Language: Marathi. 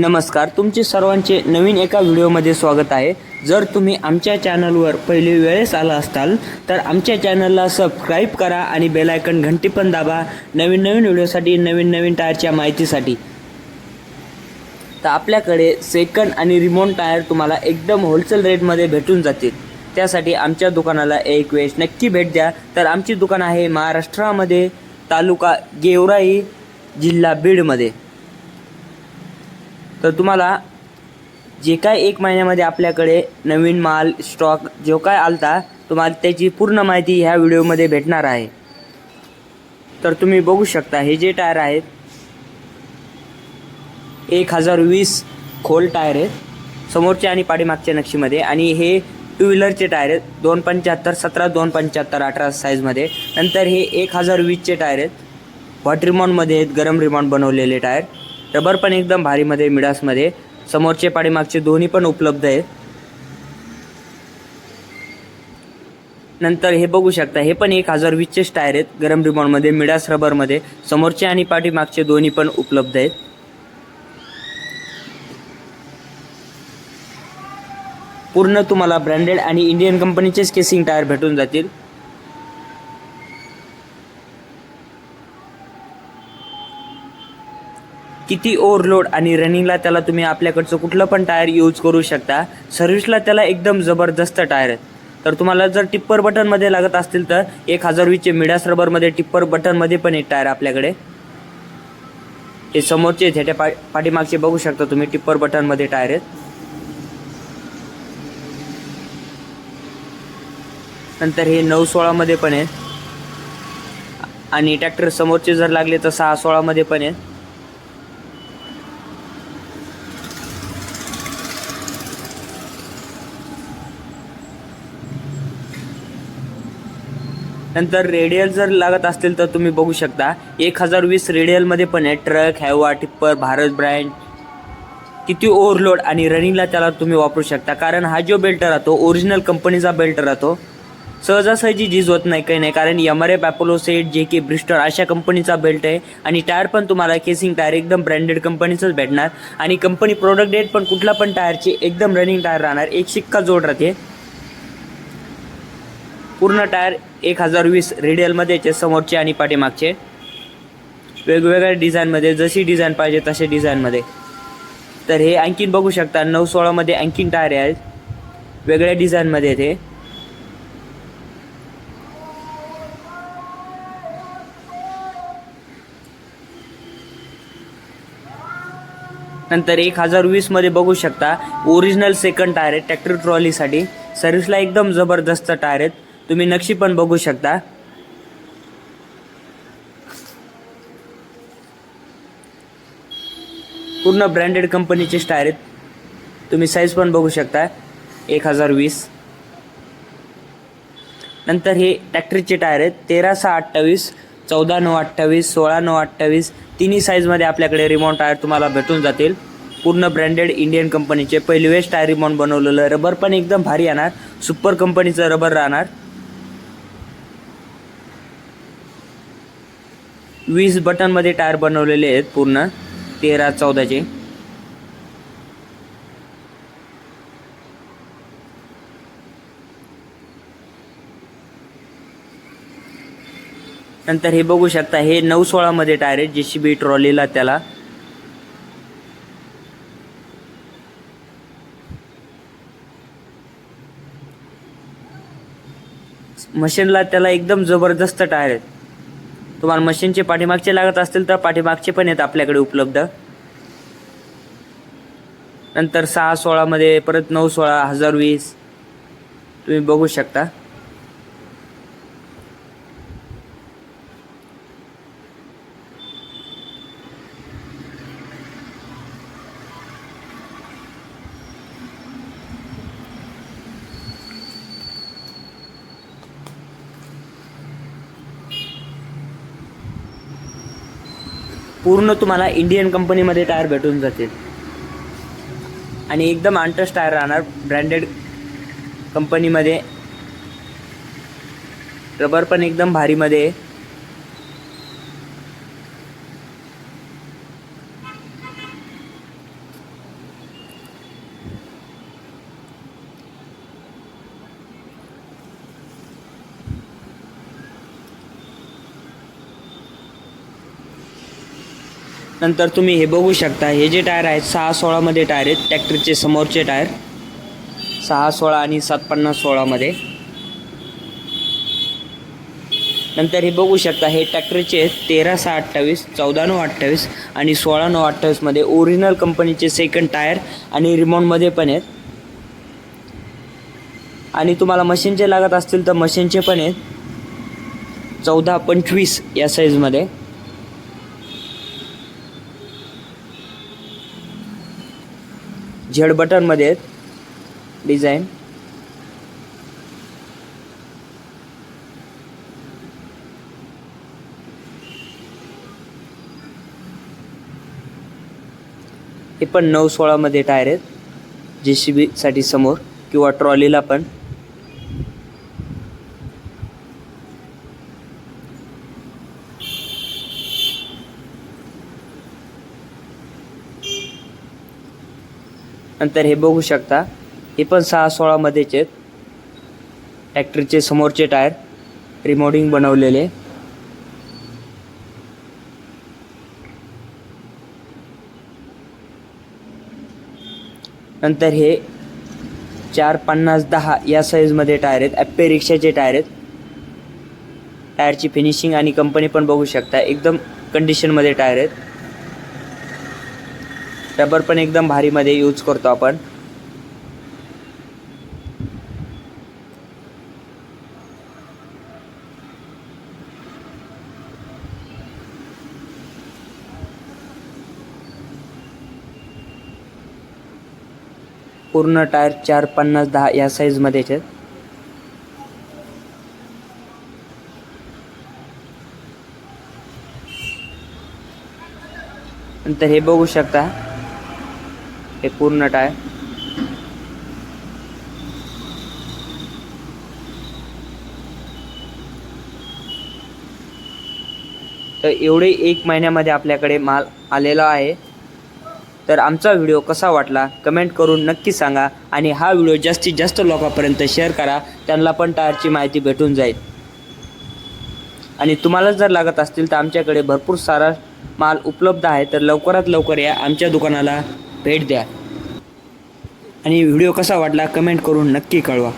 नमस्कार तुमचे सर्वांचे नवीन एका व्हिडिओमध्ये स्वागत आहे. जर तुम्ही आमच्या चॅनलवर पहिले वेळेस आला असताल तर आमच्या चॅनलला सबस्क्राईब करा आणि बेलायकन घंटी पण दाबा. नवीन नवीन व्हिडिओसाठी नवीन नवीन टायरच्या माहितीसाठी. तर आपल्याकडे सेकंड आणि रिमोट टायर तुम्हाला एकदम होलसेल रेटमध्ये भेटून जातील. त्यासाठी आमच्या दुकानाला एक वेळेस नक्की भेट द्या. तर आमची दुकान आहे महाराष्ट्रामध्ये तालुका गेवराई जिल्हा बीडमध्ये. तर तुम्हाला जे काय एक महिन्यामध्ये आपल्याकडे नवीन माल स्टॉक जो काय आलता तुम्हाला त्याची पूर्ण माहिती ह्या व्हिडिओमध्ये भेटणार आहे. तर तुम्ही बघू शकता हे जे टायर आहेत एक हजार वीस खोल टायर आहेत समोरच्या आणि पाठीमागच्या नक्षीमध्ये आणि हे टू व्हीलरचे टायर आहेत दोन पंच्याहत्तर सतरा दोन पंच्याहत्तर अठरा साईजमध्ये नंतर हे एक हजार वीसचे टायर आहेत हॉट रिमॉनमध्ये आहेत गरम रिमॉन बनवलेले टायर. रबर पण एकदम भारीमध्ये मिडासमध्ये समोरचे पाठीमागचे दोन्ही पण उपलब्ध आहेत. नंतर हे बघू शकता हे पण एक हजार वीसचेच टायर आहेत गरम रिमॉनमध्ये मिडास रबरमध्ये समोरचे आणि पाठीमागचे दोन्ही पण उपलब्ध आहेत. पूर्ण तुम्हाला ब्रँडेड आणि इंडियन कंपनीचेच केसिंग टायर भेटून जातील. किती ओव्हरलोड आणि रनिंगला त्याला तुम्ही आपल्याकडचं कुठलं पण टायर यूज करू शकता. सर्व्हिसला त्याला एकदम जबरदस्त टायर आहेत. तर तुम्हाला जर टिप्पर बटनमध्ये लागत असतील तर एक हजार वीसचे मिडास रबरमध्ये टिप्पर बटनमध्ये पण एक टायर आपल्याकडे. हे समोरचे झेट्या पा पाठीमागचे बघू शकता तुम्ही टिप्पर बटनमध्ये टायर आहेत. नंतर हे नऊ सोळामध्ये पण आहे आणि ट्रॅक्टर समोरचे जर लागले तर सहा सोळामध्ये पण आहे नंतर रेडियल जर लागत असतील तर तुम्ही बघू शकता. एक हजार वीस रेडियलमध्ये पण आहे. Truck Hyva tipper Bharat brand. किती ओव्हरलोड आणि रनिंगला त्याला तुम्ही वापरू शकता. कारण हा जो बेल्ट राहतो ओरिजिनल कंपनीचा बेल्ट राहतो सहजासहजी झीज होत नाही काही नाही. कारण M R F Apollo CEAT J K Brewster अशा कंपनीचा बेल्ट आहे. आणि टायर पण तुम्हाला केसिंग टायर एकदम ब्रँडेड कंपनीचंच भेटणार. आणि कंपनी प्रोडक्ट डेट पण कुठला पण टायरची एकदम रनिंग टायर राहणार. एक शिक्का जोड राहते. पूर्ण टायर एक हजार वीस रेडियलमध्येचे समोरचे आणि पाठीमागचे. वेगवेगळ्या डिझाईनमध्ये जशी डिझाईन पाहिजे तसे डिझाईनमध्ये तर हे आणखीन बघू शकता नऊ सोळामध्ये आणखीन टायर आहेत. वेगळ्या डिझाईनमध्ये ते. नंतर एक हजार वीसमध्ये बघू शकता ओरिजिनल सेकंड टायर आहे ट्रॅक्टर ट्रॉलीसाठी सर्व्हिसला एकदम जबरदस्त टायर आहेत. तुम्ही नक्षी पण बघू शकता. पूर्ण ब्रँडेड कंपनीचे टायर आहेत. तुम्ही साईज पण बघू शकता. एक हजार वीस. नंतर हे टॅक्टरीचे टायर आहेत. तेरा सहा अठ्ठावीस चौदा नऊ अठ्ठावीस सोळा नऊ अठ्ठावीस. तिन्ही साईजमध्ये आपल्याकडे रिमोट टायर तुम्हाला भेटून जातील. पूर्ण ब्रँडेड इंडियन कंपनीचे. पहिले वेस्ट टायर रिमोट बनवलेलं. रबर पण एकदम भारी येणार. सुपर कंपनीचं रबर राहणार. वीस बटनमध्ये टायर बनवलेले आहेत पूर्ण. तेरा चौदाचे. नंतर हे बघू शकता हे नऊ सोळामध्ये टायर आहेत जे सी बी ट्रॉलीला त्याला मशीनला त्याला एकदम जबरदस्त टायर आहेत. तुम्हाला मशीनचे पाठीमागचे लागत असतील तर पाठीमागचे पण आहेत आपल्याकडे उपलब्ध. नंतर सहा सोळामध्ये परत नऊ सोळा हजार वीस. तुम्ही बघू शकता. पूर्ण तुम्हाला इंडियन कंपनीमध्ये टायर भेटून जातील. आणि एकदम अंटस टायर राहणार ब्रँडेड कंपनीमध्ये रबर पण एकदम भारीमध्ये आहे नंतर तुम्ही हे बघू शकता हे जे टायर आहेत सहा सोळामध्ये टायर आहेत ट्रॅक्टरचे समोरचे टायर. सहा सोळा आणि सात पन्नास सोळामध्ये नंतर हे बघू शकता हे ट्रॅक्टरचे आहेत तेरा सहा अठ्ठावीस चौदा नऊ अठ्ठावीस आणि सोळा नऊ अठ्ठावीसमध्ये ओरिजिनल कंपनीचे सेकंड टायर आणि रिमोटमध्ये पण आहेत. आणि तुम्हाला मशीनचे लागत असतील तर मशीनचे पण आहेत. चौदा पंचवीस या साईजमध्ये झेड बटनमध्ये आहेत. डिझाईन हे पण नऊ सोळामध्ये टायर आहेत. जे सी बीसाठी समोर किंवा ट्रॉलीला पण. नंतर हे बघू शकता. हे पण सहा सोळामध्येच आहेत. ट्रॅक्टरचे समोरचे टायर रिमोडिंग बनवलेले. नंतर हे चार पन्नास दहा या साईजमध्ये टायर आहेत. ॲप्पे रिक्षाचे टायर आहेत. टायरची फिनिशिंग आणि कंपनी पण बघू शकता. एकदम कंडिशनमध्ये टायर आहेत. रबर पण एकदम भारीमध्ये यूज करतो आपण. पूर्ण टायर चार पन्नास दहा या साईजमध्ये आहेत. नंतर हे बघू शकता. हे पूर्ण टाय तर एवढे एक महिन्यामध्ये आपल्याकडे माल आलेला आहे. तर आमचा व्हिडिओ कसा वाटला कमेंट करून नक्की सांगा आणि हा व्हिडिओ जास्तीत जास्त लोकांपर्यंत शेअर करा. त्यांना पण टायरची माहिती भेटून जाईल. आणि तुम्हाला जर लागत असतील तर आमच्याकडे भरपूर सारा माल उपलब्ध आहे. तर लवकरात लवकर या आमच्या दुकानाला भेट द्या. आणि व्हिडिओ कसा वाटला कमेंट करून नक्की कळवा.